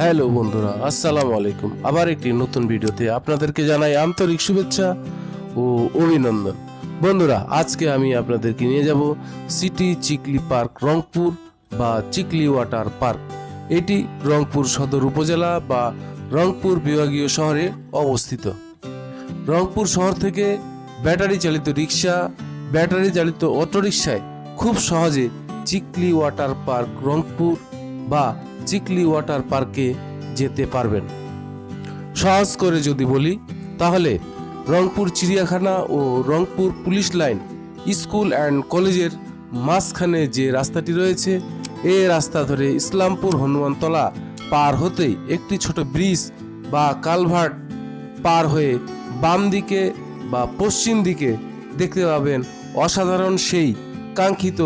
Hello বন্ধুরা, আসসালামু আলাইকুম। আবার একটি নতুন ভিডিওতে আপনাদেরকে জানাই আন্তরিক শুভেচ্ছা ও অভিনন্দন। বন্ধুরা, আজকে আমি আপনাদেরকে নিয়ে যাব সিটি চিকলি পার্ক, রংপুর বা চিকলি ওয়াটার পার্ক। এটি রংপুর সদর উপজেলা বা রংপুর বিভাগীয় শহরে অবস্থিত। রংপুর শহর থেকে ব্যাটারি চালিত রিক্সা, ব্যাটারি চালিত অটোরিকশায় খুব সহজে চিকলি ওয়াটার পার্ক, রংপুর বা চিকলি ওয়াটার পার্কে যেতে পারবেন। সহজ করে যদি বলি, তাহলে রংপুর চিড়িয়াখানা ও Rangpur police line school and কলেজের মাঝখানে যে রাস্তাটি রয়েছে, এ রাস্তা ধরে ইসলামপুর হনুমানতলা পার হতেই একটি ছোট ব্রিজ বা কালভার্ট পার হয়ে বাম দিকে বা পশ্চিম দিকে দেখতে পাবেন অসাধারণ সেই কাঙ্ক্ষিত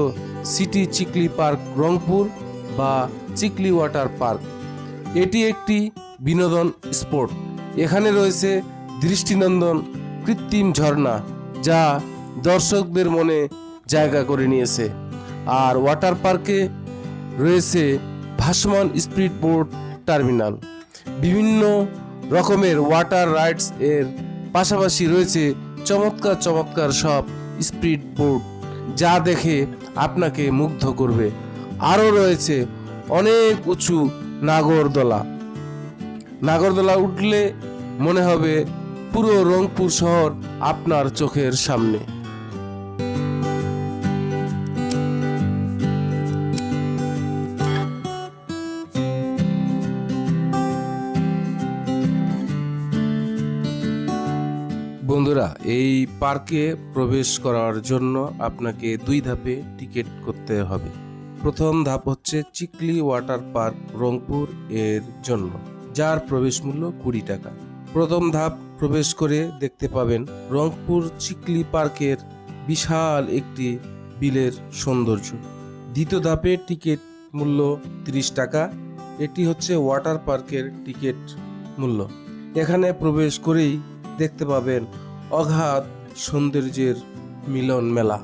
সিটি চিকলি পার্ক রংপুর বা চিকলি ওয়াটার পার্ক। এটি একটি বিনোদন স্পোর্ট। এখানে রয়েছে দৃষ্টিনন্দন কৃত্রিম ঝর্ণা, যা দর্শকদের মনে জায়গা করে নিয়েছে। আর ওয়াটার পার্কে রয়েছে ভাসমান স্পিড বোট টার্মিনাল। বিভিন্ন রকমের ওয়াটার রাইডস এর পাশাপাশি রয়েছে চমৎকার চমৎকার সব স্পিড বোট, যা দেখে আপনাকে মুগ্ধ করবে। আরও রয়েছে অনেক উঁচু নাগরদোলা। নাগরদোলা উঠলে মনে হবে পুরো রংপুর শহর আপনার চোখের সামনে। বন্ধুরা, এই পার্কে প্রবেশ করার জন্য আপনাকে দুই ধাপে টিকিট করতে হবে। প্রথম ধাপ হচ্ছে চিকলি ওয়াটার পার্ক রংপুর এর জন্য, যার প্রবেশ মূল্য কুড়ি টাকা। প্রথম ধাপ প্রবেশ করে দেখতে পাবেন রংপুর চিকলি পার্কের বিশাল একটি বিলের সৌন্দর্য। দ্বিতীয় ধাপে টিকিট মূল্য তিরিশ টাকা, এটি হচ্ছে ওয়াটার পার্কের টিকিট মূল্য। এখানে প্রবেশ করেই দেখতে পাবেন অগাধ সৌন্দর্যের মিলন মেলা।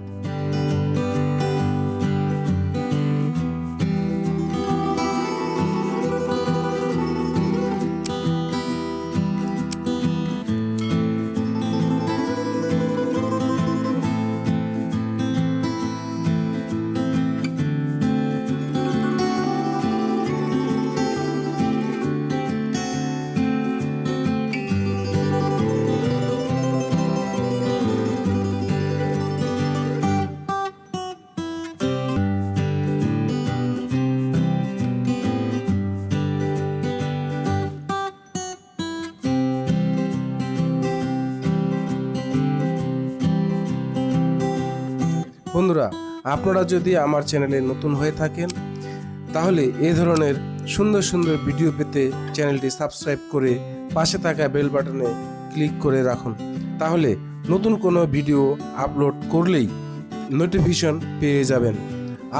বন্ধুরা, আপনারা যদি আমার চ্যানেলে নতুন হয়ে থাকেন, তাহলে এ ধরনের সুন্দর সুন্দর ভিডিও পেতে চ্যানেলটি সাবস্ক্রাইব করে পাশে থাকা বেল বাটনে ক্লিক করে রাখুন। তাহলে নতুন কোনো ভিডিও আপলোড করলেই নোটিফিকেশন পেয়ে যাবেন।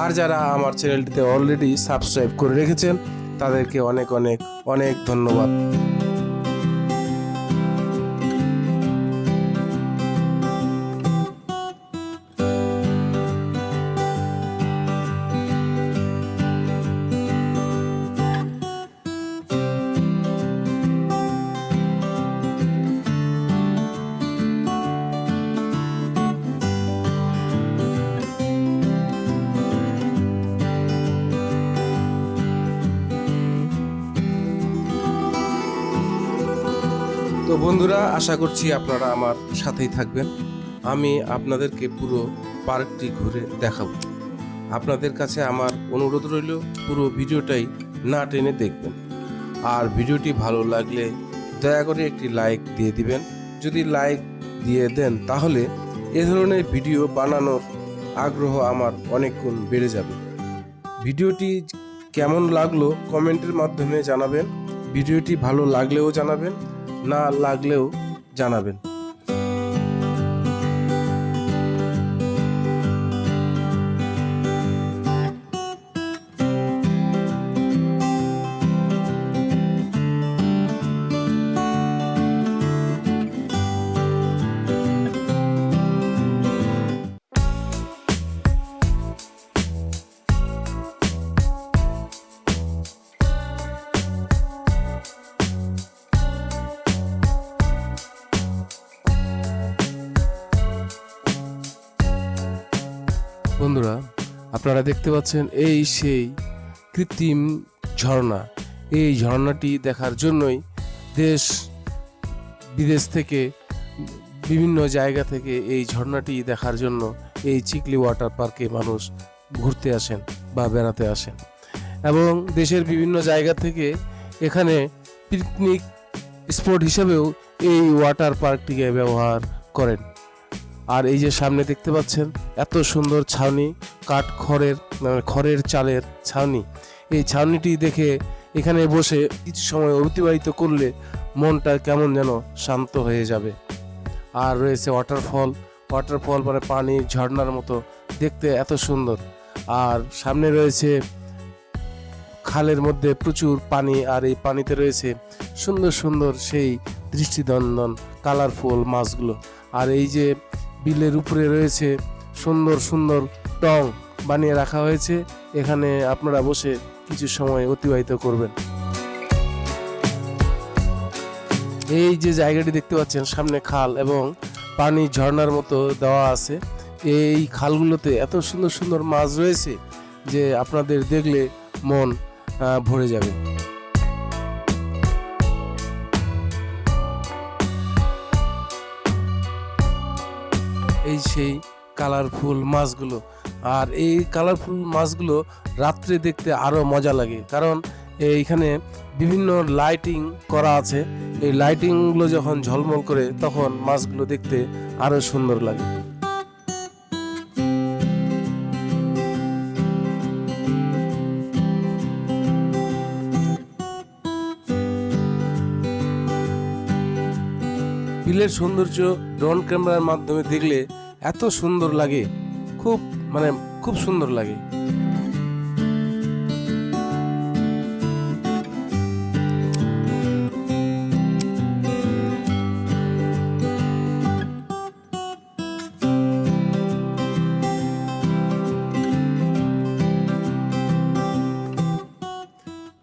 আর যারা আমার চ্যানেলটিতে অলরেডি সাবস্ক্রাইব করে রেখেছেন, তাদেরকে অনেক অনেক অনেক ধন্যবাদ। বন্ধুরা, আশা করছি আপনারা আমার সাথেই থাকবেন। আমি আপনাদেরকে পুরো পার্কটি ঘুরে দেখাবো। আপনাদের কাছে আমার অনুরোধ রইল, পুরো ভিডিওটাই না টেনে দেখবেন। আর ভিডিওটি ভালো লাগলে দয়া করে একটি লাইক দিয়ে দিবেন। যদি লাইক দিয়ে দেন, তাহলে এ ধরনের ভিডিও বানানোর আগ্রহ আমার অনেক গুণ বেড়ে যাবে। ভিডিওটি কেমন লাগল কমেন্টের মাধ্যমে জানাবেন। ভিডিওটি ভালো লাগলেও জানাবেন। না লাগলেও জানাবেন। বন্ধুরা, আপনারা দেখতে পাচ্ছেন এই সেই কৃত্রিম ঝর্ণা। এই ঝর্ণাটি দেখার জন্যই দেশ বিদেশ থেকে, বিভিন্ন জায়গা থেকে এই ঝর্ণাটি দেখার জন্য এই চিকলি ওয়াটার পার্কে মানুষ ঘুরতে আসেন বা বেড়াতে আসেন। এবং দেশের বিভিন্ন জায়গা থেকে এখানে পিকনিক স্পট হিসেবেও এই ওয়াটার পার্কটিকে ব্যবহার করেন। আর এই যে সামনে দেখতে পাচ্ছেন, এত সুন্দর ছাউনি, কাঠ খড়ের মানে খড়ের চালের ছাউনি। এই ছাউনিটি দেখে এখানে বসে কিছু সময় অতিবাহিত করলে মনটা কেমন যেন শান্ত হয়ে যাবে। আর রয়েছে ওয়াটারফল ওয়াটারফল মানে পানি, ঝর্ণার মতো দেখতে এত সুন্দর। আর সামনে রয়েছে খালের মধ্যে প্রচুর পানি, আর এই পানিতে রয়েছে সুন্দর সুন্দর সেই দৃষ্টিদন্দন কালারফুল মাছগুলো। আর এই যে বিলের উপরে রয়েছে সুন্দর সুন্দর টং বানিয়ে রাখা হয়েছে। এখানে আপনারা বসে কিছু সময় অতিবাহিত করবেন। এই যে জায়গাটি দেখতে পাচ্ছেন, সামনে খাল এবং পানি ঝর্ণার মতো দেওয়া আছে। এই খালগুলোতে এত সুন্দর সুন্দর মাছ রয়েছে যে আপনাদের দেখলে মন ভরে যাবে। এই সেই কালারফুল মাছগুলো। আর এই কালারফুল মাছগুলো রাত্রে দেখতে আরও মজা লাগে। কারণ এইখানে বিভিন্ন লাইটিং করা আছে। এই লাইটিংগুলো যখন ঝলমল করে, তখন মাছগুলো দেখতে আরও সুন্দর লাগে। বিলের সৌন্দর্য ড্রোন ক্যামেরার মাধ্যমে দেখলে এত সুন্দর লাগে। খুব মানে খুব সুন্দর লাগে।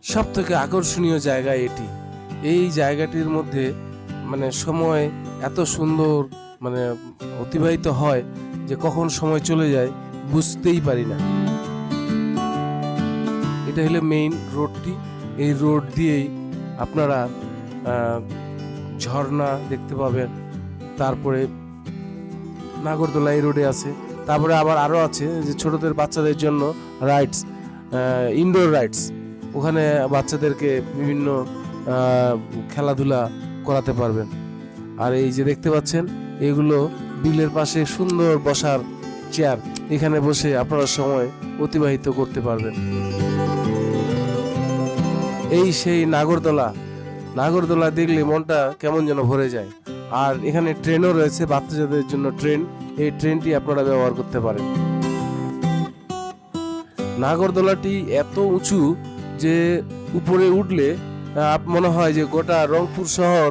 সব থেকে আকর্ষণীয় জায়গা এটি। এই জায়গাটির মধ্যে মানে সময় এত সুন্দর। মানে অতিবাহিত হয় যে কখন সময় চলে যায় বুঝতেই পারি না। এটা হলো মেইন রোডটি এই রোড দিয়েই আপনারা ঝর্ণা দেখতে পাবেন। তারপরে নাগরদোলা এই রোডে আছে। তারপরে আবার আরও আছে যে ছোটদের বাচ্চাদের জন্য রাইডস ইনডোর রাইডস ওখানে বাচ্চাদেরকে বিভিন্ন খেলাধুলা করাতে পারবেন। আর এই যে দেখতে পাচ্ছেন এগুলো বিলের পাশে সুন্দর বসার চেয়ার এখানে বসে আপনারা সময় অতিবাহিত করতে পারবেন। এই সেই নাগরদোলা। নাগরদোলা দেখলে মনটা কেমন যেন ভরে যায়। আর এখানে ট্রেনও রয়েছে, বাচ্চাদের জন্য ট্রেন এই ট্রেনটি আপনারা ব্যবহার করতে পারেন। নাগরদোলাটি এত উঁচু যে উপরে উঠলে মনে হয় যে গোটা রংপুর শহর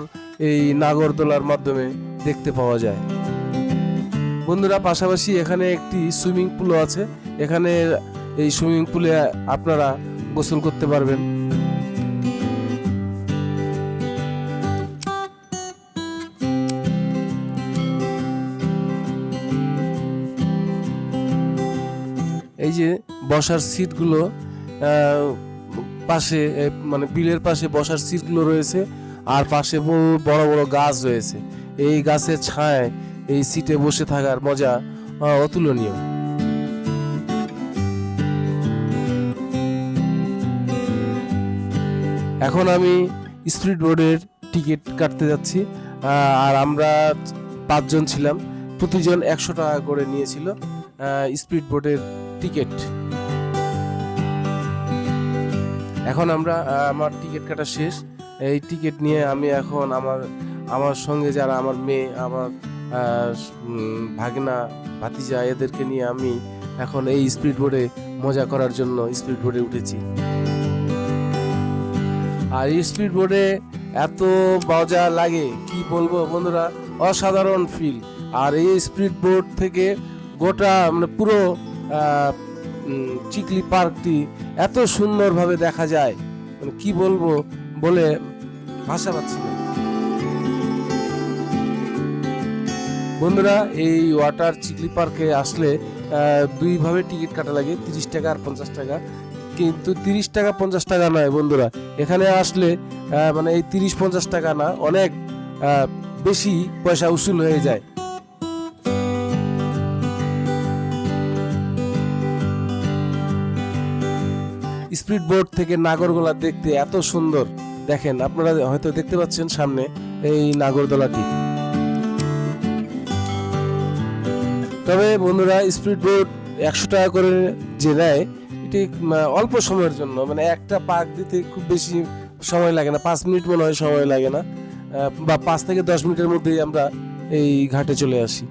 এই নাগরদোলার মাধ্যমে দেখতে পাওয়া যায়। বন্ধুরা, পাশাপাশি এখানে একটি সুইমিং পুলও আছে। এখানে এই সুইমিং পুলে আপনারা গোসল করতে পারবেন। এই যে বসার সিটগুলো পাশে মানে বিলের পাশে বসার সিটগুলো রয়েছে। আর পাশে বড় বড় গাছ রয়েছে। এই গাছের ছায় এই সিটে বসে থাকার মজা অতুলনীয়। এখন আমি স্পিড বোর্ডের টিকিট কাটতে যাচ্ছি আর আমরা পাঁচজন ছিলাম। প্রতিজন একশো টাকা করে নিয়েছিল স্পিড বোর্ডের টিকিট। এখন আমরা আমার টিকিট কাটা শেষ। এই টিকিট নিয়ে আমি এখন আমার আমার সঙ্গে যারা আমার মেয়ে, আমার ভাগনা, ভাতিজা, এদেরকে নিয়ে আমি এখন এই স্পিড বোর্ডে মজা করার জন্য স্পিড বোর্ডে উঠেছি। আর স্পিড বোর্ডে এত মজা লাগে, কি বলব বন্ধুরা? অসাধারণ ফিল আর এই স্পিড বোর্ড থেকে গোটা মানে পুরো চিকলি পার্কটি এত সুন্দরভাবে দেখা যায়। মানে কি বলব বলে ভাষা পাচ্ছি না। বন্ধুরা, এই ওয়াটার চিকলি পার্কে আসলে দুইভাবে টিকিট কাটা লাগে, তিরিশ টাকা আর পঞ্চাশ টাকা। কিন্তু তিরিশ টাকা, পঞ্চাশ টাকা নয় বন্ধুরা, এখানে আসলে মানে এই তিরিশ, পঞ্চাশ টাকা না, অনেক বেশি পয়সা উসুল হয়ে যায়। স্পিড বোর্ড থেকে নাগরগোলা দেখতে এত সুন্দর। দেখেন, আপনারা হয়তো দেখতে পাচ্ছেন সামনে এই নাগরদোলাটি। তবে বন্ধুরা স্পিড বোট একশো টাকা করে যে নেয়, এটি অল্প সময়ের জন্য মানে একটা পার্ক দিতে খুব বেশি সময় লাগে না, পাঁচ মিনিট মনে হয় সময় লাগে না বা পাঁচ থেকে দশ মিনিটের মধ্যেই আমরা এই ঘাটে চলে আসি।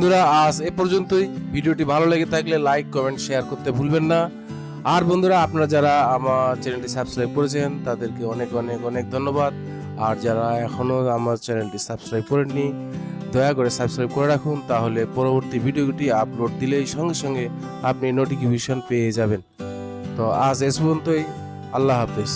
বন্ধুরা, আজ এ পর্যন্তই। ভিডিওটি ভালো লেগে থাকলে লাইক, কমেন্ট, শেয়ার করতে ভুলবেন না। আর বন্ধুরা, আপনারা যারা আমার চ্যানেলটি সাবস্ক্রাইব করেছেন, তাদেরকে অনেক অনেক অনেক ধন্যবাদ। আর যারা এখনও আমার চ্যানেলটি সাবস্ক্রাইব করেননি, দয়া করে সাবস্ক্রাইব করে রাখুন, তাহলে পরবর্তী ভিডিওটি আপলোড দিলেই সঙ্গে সঙ্গে আপনি নোটিফিকেশন পেয়ে যাবেন। তো আজ এস পর্যন্তই, আল্লাহ হাফেজ।